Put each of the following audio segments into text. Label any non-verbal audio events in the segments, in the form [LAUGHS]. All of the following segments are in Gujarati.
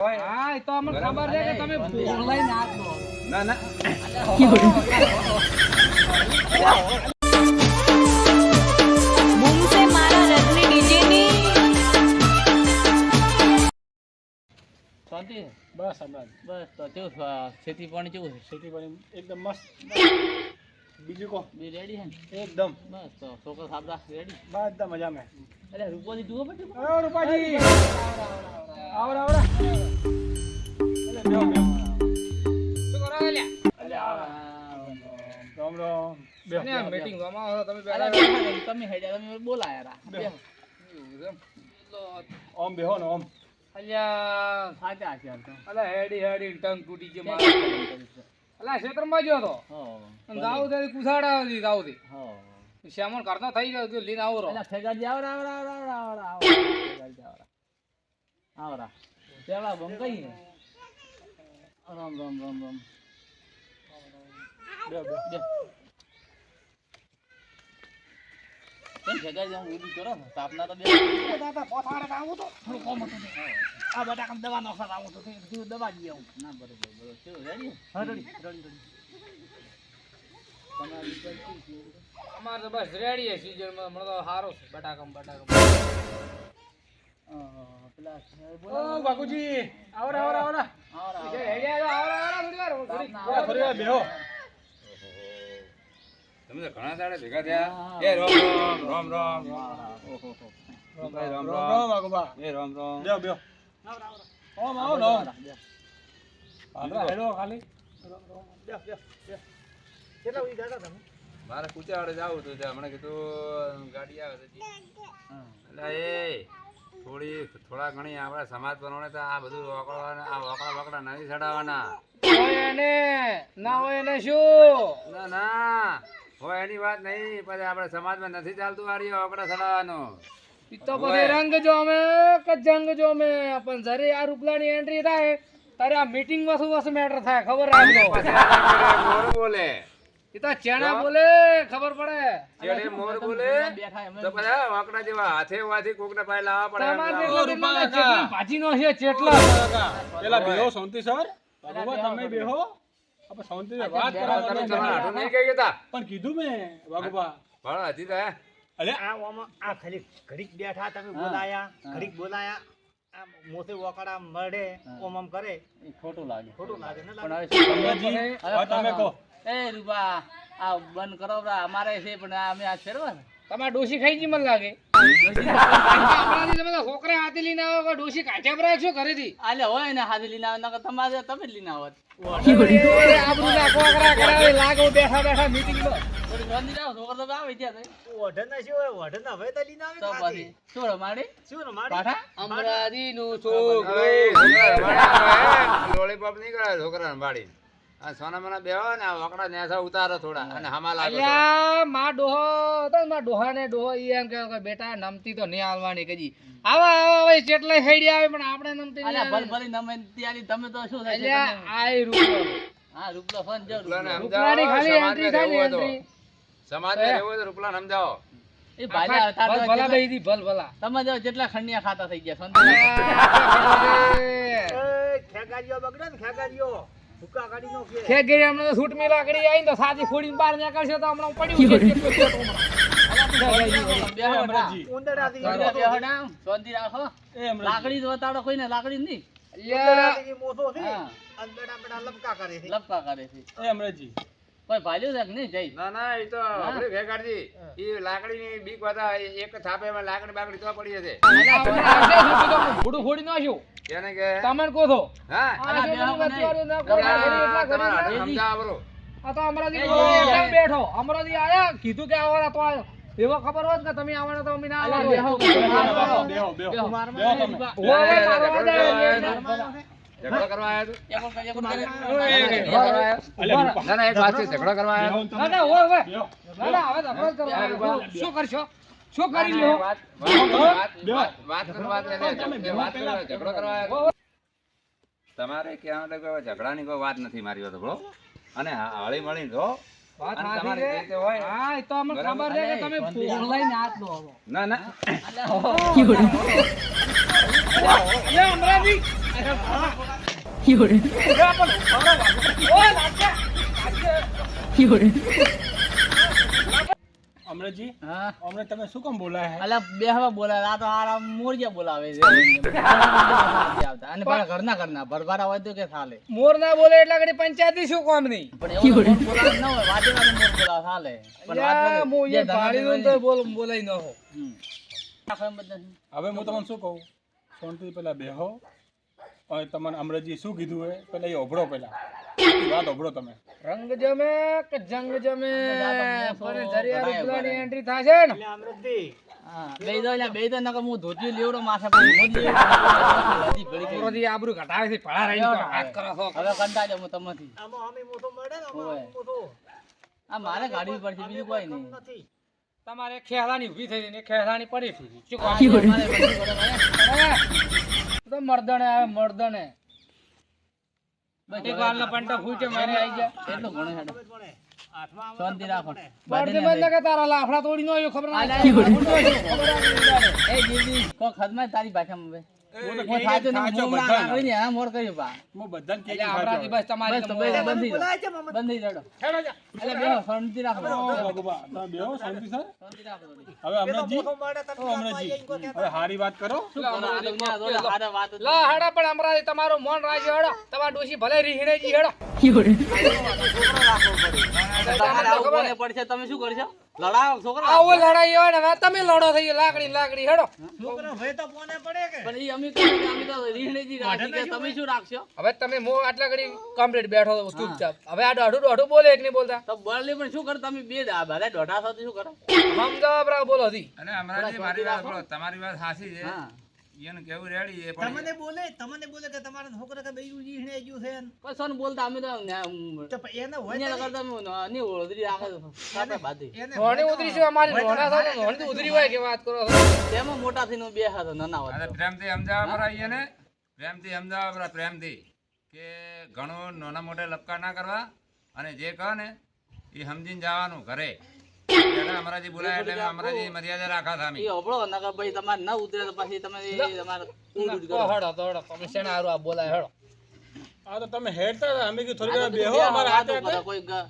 હા એ તો અમને ખબર છે કે તમે લઈને ના શાંતિ? બસ હમણાં. બસ તો કેવું? ખેતી પાણી કેવું છે? ખેતી પાણી એકદમ મસ્ત. બીજું કહો. બી રેડી છે ને? એકદમ. બસ તો છોકરો સાબદા રેડી બસ એકદમ મજામાં. અરે રૂપાજી જુઓ પછી રૂપાજી. આવડા આવડા અલ્યા સાચા છે અલા ગયો અલા ગયો તો દાઉ દે કુસાડા હતી થી શ્યામણ કરતો થઈ ગયો તું લઈને આવો રહો અલ્યા આવરા આવરા આવો રા, આવો રા, આવો રા, આવો રા. ફેગાજી આવો રા. આવો રા. પેલા બમ કઈ ને રામ રામ રામ રામ. બેહો બેહો બે. કેમ ફેગાજી આમ ઊંધું કરો છો? તાપના તો બે. આ બટાકા દવા નો આવું તો. તું દવા જી આવું. ના બરોબર બરોબર. કેવું રેડી? હા રેડી રેડી? અમારે તો બસ રેડી છે સીઝનમાં. મને તો સારો છે બટાકા બટાકા ઓ બાપુજી. આવરા આવરા આવરા. આવો આવો. હેડ્યા તો આવરા આવરા થોડી વાર બેહો. તમે તો ઘણા દાડે ભેગા થયા. એ રામ રામ રામ રામ. રામ રામ રામ. એ રામ રામ. બેહો બેહો. ઓમ આવો ને. ખાલી. કેટલા ઉઈ તમે? મારે કુચાવાડે જવું હમણાં કીધું ગાડી આવે તો એટલે એ. થોડી થોડા ઘણી આપણા સમાજ પ્રમાણે તો આ બધું વકડવાના આ વકડા વકડા નથી ચડાવવાના. હોય એને ના હોય એને શું? ના ના હોય એની વાત નહીં પછી આપણે સમાજમાં નથી ચાલતું વાળી વકડા ચડાવવાનું. તો પછી રંગ જોમે કે જંગ જોમે પણ જરે આ રૂપલાની એન્ટ્રી થાય તારે આ મીટિંગ શું વસ્તુ મેટર થાય ખબર રાખજો. બોલે. ઈ તો ચેણા બોલે ખબર પડે. ચેડે મોર બોલે બેઠા તો બધા વાકડા જેવા હાથે વાથી કોકને પાય લાવવા પડે તમારે. જેટલા દિલમાં જેટલી ભાજીનો છે ચેટલા પેલા બેહો શાંતિ સર. તમે બેહો. આપણે શાંતિ વાત તમે તમારા નહીં કહી ગયા પણ કીધું મેં વાઘુબા ભણો હજી તો અરે. આ ઓમાં આ ખાલી ઘડીક બેઠા તમે બોલાયા ઘડીક બોલાયા. આ મોસે વકડા મળે ઓમ આમ કરે. ખોટું લાગે. ખોટું લાગે ને પણ હવે તમે કહો. એ રૂપા આ બંધ કરો અમારે છે પણ અમે આ ફેરવા ને. તમારે ડોશી ખાઈ ગઈ મને લાગે. [LAUGHS] હમણાંથી તમે છોકરા હાથે લઈને આવો કે કાઢ્યા પર રાખશો ઘરેથી? આલે હોય ને હાથે લઈને આવે નકર તમારે તમે જ લઈને આવત આ બધું નાખો આકરા કરાવે લાગે બેઠા બેઠા મીટિંગમાં છોકરો તો આવે ત્યાં તો. ઓઢના શું હોય ઓઢના હવે તો લીને આવે તો ને પછી શું રમાડી શું ને મારી પાઠા અમરાદીનું હવે છોકરો એ છોકરા રમાડ્યા હવે લોલીપોપ નહીં કરે છોકરા રમાડી આ સોના મના બેહો ને વકડા નેસા ઉતારો થોડા અને હમા લાગો અલ્યા માં ડોહો હતો માં ડોહા ને ડોહો ઈ એમ કે બેટા નમતી તો નહીં હાલવાની કજી આવા આવા ભાઈ ચેટલાય હેડી આવે પણ આપણે નમતી નહીં અલ્યા ભલ ભલી નમે ત્યારે તમે તો શું થાય અલ્યા આય રૂપલો હા રૂપલો ફોન જો રૂપલાની ખાલી એન્ટ્રી થાય ને રહેવું હોય તો. એન્ટ્રી સમાજને રહેવું હોય તો રૂપલાને સમજાવો. એ ભાઈ ભલ ભલા બેહી દી ભલ ભલા તમે જો જેટલા ખંડિયા ખાતા થઈ ગયા શાંતિ ખેગારીઓ બગડે ને ખેગારીઓ. ભૂકા કાઢી નો કે ખેત ગઈ હમણાં તો છૂટ મી લાકડી આવી તો સાજી ફોડીને બહાર નીકળશે તો હમણાં પડ્યું લાકડી જ વતાડો કોઈને લાકડી નહીં. લપકા કરે છે. લપકા કરે છે. કોઈ ભાલ્યું છે કે નહીં જઈ ના ના એ તો આપણે ભેગાડજી એ લાકડીની બીક વાતા એક થાપેમાં લાકડી બાકડી તો પડી જશે. ફૂડું ફોડી નાખ્યું એને કે? તમે કહો છો. હા. આ તમે ના ના. બરો. તો એકદમ બેઠો? અમરાથી આયા? કીધું કે આવવાના તો આવ્યો એવો ખબર હોત કે તમે આવવાના તો અમે ના અલા, બેહો બેહો. બેહો, બેહો. દે, ઝઘડો કરવા આવ્યા? ના ના ના ના ના ના. શું કરશો? કરી લ્યો? વાત ઝઘડો કરવા તમારે ક્યાં એટલે કોઈ ઝઘડાની કોઈ વાત નથી મારી વાત બરો અને હળી મળી જો. ના અને [LAUGHS] હવે. ના ના અલ્યા, અમરાજી અમરજી હા. અમને તમે શું કામ બોલાય અલા બે હવા બોલાવે આ તો હારા મોરજા બોલાવે છે. આવતા. અને પાછા ઘરના ઘરના ભરભારા હોય તો કે ચાલે મોર ના બોલે એટલે ઘડી પંચાયતી શું કામ નહીં પણ એવું મોર બોલાવે ના હોય વાતે વાતે મોર બોલાવે ચાલે પણ વાત એ તો બોલ બોલાઈ ન હો? હવે હું તમને શું કહું? શાંતિ પેલા બેહો તમને અમરજી શું કીધું હે પેલા એ ઓભળો પેલા વાત ઓભળો તમે. રંગ જમે કે જંગ જમે? મોસો જરિયા રૂપલાની એન્ટ્રી થશે ને? અમૃતજી હા બે અહીંયા બે તો નકર હું ધોતિયું લેવડો માથે પર આબરૂ ઘટાવે છે તો વાત કરો છો. હવે હું તમારથી. આમાં અમે મોટો મળે ને મોટો આ મારે ગાડી પડશે બીજું કોઈ નહીં. તમારે ખેલાની ઊભી થઈ ને ખેલાની પડી થઈ શું [LAUGHS] તો મર્દણે આવે મર્દણે બટેક એક પંટો ફૂટે મારે આવી જા એટલો ઘણો હેડો. પડે હાથમાં આવે શાંતિ રાખો પડતી બંધ કે તારા લાફડા તોડી નો ખબર ના એ દીદી કોક હદમાં તારી ભાષામાં તમારી મન રાજી હેડો. તમારા ડોશી ભલે રીહણે જી હેડો. [LAUGHS] તમારે પડશે તમે શું કરશો? લડાવો છોકરા. આવો લડાઈ હોય ને તમે લડો થઈ લાકડી લાકડી હેડો. છોકરો ભાઈ તો કોને પડે કે? પણ ઈ અમે કહ્યું અમે તો રીહણેજી રાખી કે તમે શું રાખશો? હવે તમે મો આટલા ઘડી કમ્પ્લીટ બેઠો ચૂપચાપ. હવે આ દોઢું દોઢું બોલે એક નહીં બોલતા. તો બળલી પણ શું કરો તમે બે દા બધા દોઢા સાથે શું કરો? સમજાવો બોલો હતી અને અમરાજી મારી વાત તમારી વાત સાચી છે. હા. એને કેવું રેડી એ તમને બોલે તમને બોલે કે તમારા છોકરા કે બેયું જીહણે જ્યું છે ને. બોલતા અમે તો તો એને હોય અહીંયા કરતા અમે નહીં ઓળધરી રાખે સાથે બાધી એને ધોણી ઉતરી છે અમારી ધોણા સાથે ધોણી ઉતરી હોય. કે વાત કરો તેમાં મોટા થઈને બે હાથો નાના અને હોત પ્રેમથી સમજાવવા પરા એને પ્રેમથી સમજાવવા પરા પ્રેમથી કે ઘણો નાના મોટા લપકા ના કરવા અને જે કહો ને એ સમજીને જવાનું ઘરે. અમરાજી બોલાય એટલે અમરાજી મર્યાદા રાખા એ સામી નકર પછી તમારે ના ઉતરે તો પછી તમે તમારે ઊંધું કરો. હેડો તો હેડો તમે શેના હારું આ બોલાય હેડો. આ તો તમે હેડતા હતા અમે કીધું થોડી વાર બેહો અમારા હાથે કરે, કોઈ ગ-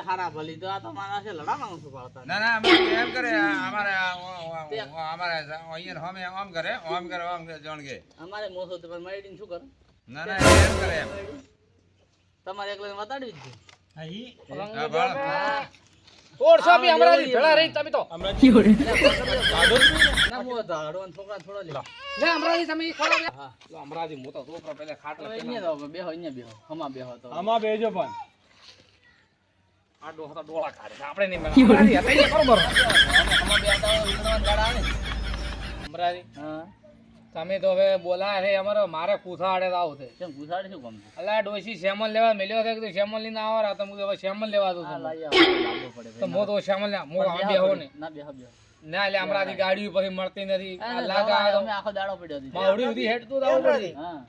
હારા ભલી તો આ તો મારા છે લડાવાનું શું પાડતા? ના ના અમરાજી એમ કરે આ અમારે આ ઓ- ઓ- ઓ- અમારે અહીંયા હોમે આમ કરે આમ કરે આમ કરે જોણ કે. અમારે મોસો તો પણ શું કરો? ના ના એમ કરે એમ. તમારે એકલા વતાડવી જ છે. હા, ઈ ઓળશો બી અમરાજી ભેળા રહી તમે તો. અમરજી ના હું ધાડો અને છોકરા થોડા લે. લે અમરાજી તમે ખરો લે. હા લો, અમરાજી મોટો છોકરો પેલા ખાટલા. અહીંયા દો બેહો અહીંયા બેહો. હમા બેહો તો. હમા બેજો પણ. આ ડોહા તો ડોળા કાઢે છે. આપણે નહીં ઈ બરોબર. હમા હોય ઉતરવાના દાડા આવે ને. અમરાજી હા. તમે તો હવે બોલા છે અમારે મારે કુસાડે આડે તો આવું છે. કેમ ઘુસાડે શું ગમતું અલા ડોશી શેમલ લેવા મેલ્યો છે કે શેમલ લઈને આવો રા તમે હવે શેમલ લેવા દો પડે તો. મો તો શેમલ ના મો આ બેહો ને. ના બેહો બેહો. ના એટલે અમરાજી ગાડી ઉપર મળતી નથી. લાગા તમે આખો દાડો પડ્યો હતી. માવડી સુધી હેડતું તો આવું પડશે હા.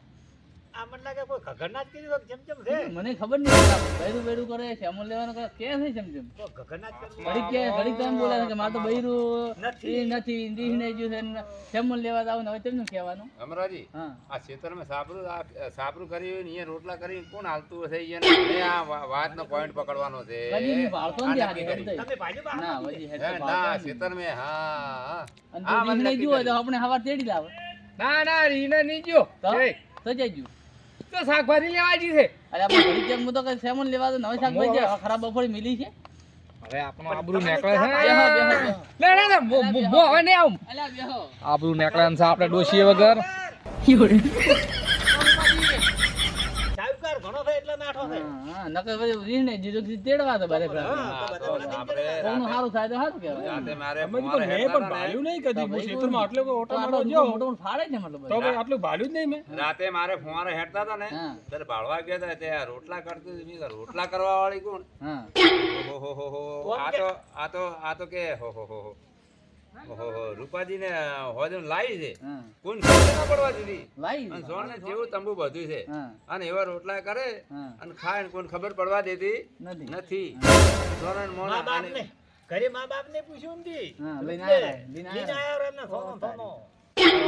આ મને લાગે કોઈ ઘઘરના જ કર્યું જેમ જેમ છે મને ખબર નહીં બૈરું બૈરું કરે છે અમલ લેવાનું કરે કે છે જેમ જેમ? કોઈ ઘઘરના જ કર્યું ઘડીક કે ઘડીક તો બોલે છે કે મારે તો બૈરું નથી. નથી દીહને જ્યું છે ને લેવા જાવ હવે તેમનું કહેવાનું. અમરાજી હા. આ ખેતરમાં સાપરું આ સાપરું કર્યું હોય ને અહીંયા રોટલા કરી કોણ હાલતું હશે? અહીંયા ને આ વાતનો પોઈન્ટ પકડવાનો છે. કદી નથી કરી. તમે ના હજી હે, ના ભાળતો નથી. હા હા. જ્યું હોય તો આપણે હવા તેડી લાવે. ના ના રીને નહીં ગયો તો? એ, સજાઈ ગયું તો શાકભાજી લેવા જી છે. અરે આપણે કેમ હું તો કઈ સેમન લેવા તો નવી શાકભાજી છે. ખરાબ બપોરે મિલી છે. હવે આપણો આબરૂ નીકળે છે. લે લે લે મો- હવે નહીં આવું. અલ્યા બેહો. આબરૂ નીકળે છે આપણે ડોશીએ વગર સાહેબકાર ઘણો થાય એટલે નાઠો થાય હા, નકર પછી રીહને જીજો તેડવા તો બારે કોકનું સારું થાય તો સારું કહેવાય. પણ મેં ને, નહીં કદી હું ખેતરમાં આટલો ઓટો મારો જો. મોટો ફાડે છે મતલબ તો ભાઈ આટલું ભાલ્યું જ નહીં મેં. રાતે મારે ફુવારે હેડતા હતા ને ત્યારે ભાળવા ગયા હતા ત્યાં રોટલા કરતી હતી. રોટલા કરવા વાળી કોણ? હા. ઓહો હો હો આ તો આ તો આ તો કે હો હો હો હો. ઓહો હો રૂપાજી ને હોજન લાવી છે. કોણ ખબર ના પડવા દીધી. લાઈ અને ને જેવું તંબુ બધું છે. અને એવા રોટલા કરે અને ખાય ને કોઈને ખબર પડવા દેતી નથી. નથી. સોના ને મોના ને ઘરે મા બાપ ને પૂછ્યું નથી લઈને આયા લઈને લઈને આયા આવ્યો એમને સોનો સોનો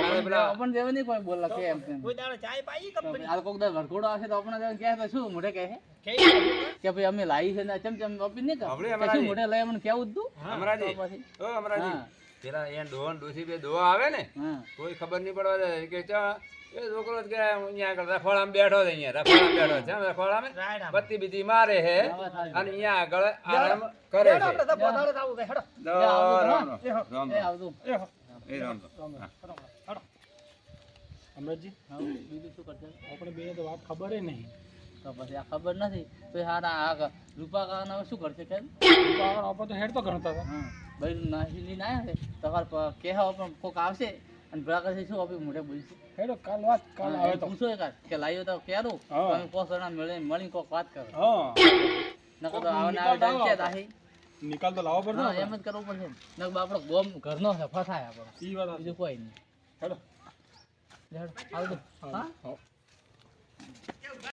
અરે પેલા નહીં કોઈ બોલે કે એમ કોઈ દાડો ચાય પાઈ કંપની? આ કોક દાડો વરઘોડો આવશે તો આપણને જેવું કહે શું મોઢે કહે? કે કે ભાઈ અમે લાઈ છે ને ચમ ચમ આપી નહીં કે આપણે કે અમારા શું મોઢે લઈ અમને કેવું તું? અમરાજી. ઓ અમરાજી. હા. પેલા એ ડોહન ડોસી બે દોવા આવે ને કોઈ ખબર નહીં પડવા દે. કે ચા એ છોકરો જ કે અહીંયા આગળ રખોડામાં બેઠો છે અહીંયા રખોડામાં બેઠો છે. રખોડામાં બત્તી બીજી મારે છે. અને અહીંયા આગળ આરામ કરે છે. આપણે તો પોતાડે જ આવું છે, હેડો. દો, આવતું રામ બીજું શું કરતા આપણે બે તો વાત ખબર નહીં. તો પછી આ ખબર નથી. તો હારા આ રૂપા કાકા હવે શું કરશે કે આપણે તો હેડ તો ગણતા હતા ભાઈ નાસી ના આવ્યા છે. તમારે કહેવા પણ કોક આવશે અને ભલા કરશે શું? આપી મોઢે બોલશે. હેડો કાલ વાત કાલ આવે તો. પૂછો એકાદ કે લાવ્યો તો ક્યારું. તમે જણા મળે મળી કોક વાત કરો. હા. નકર તો આવને આવે લાવો ડંકે દાહી. નિકાલ તો લાવવો પડશે એમ જ કરવું પડશે નક બાપડો ગોમ ઘરનો છે ફસાય આપણો. ઈ વાત બીજું કોઈ નહીં. હેડો. હેડો આવજો. હા? હા.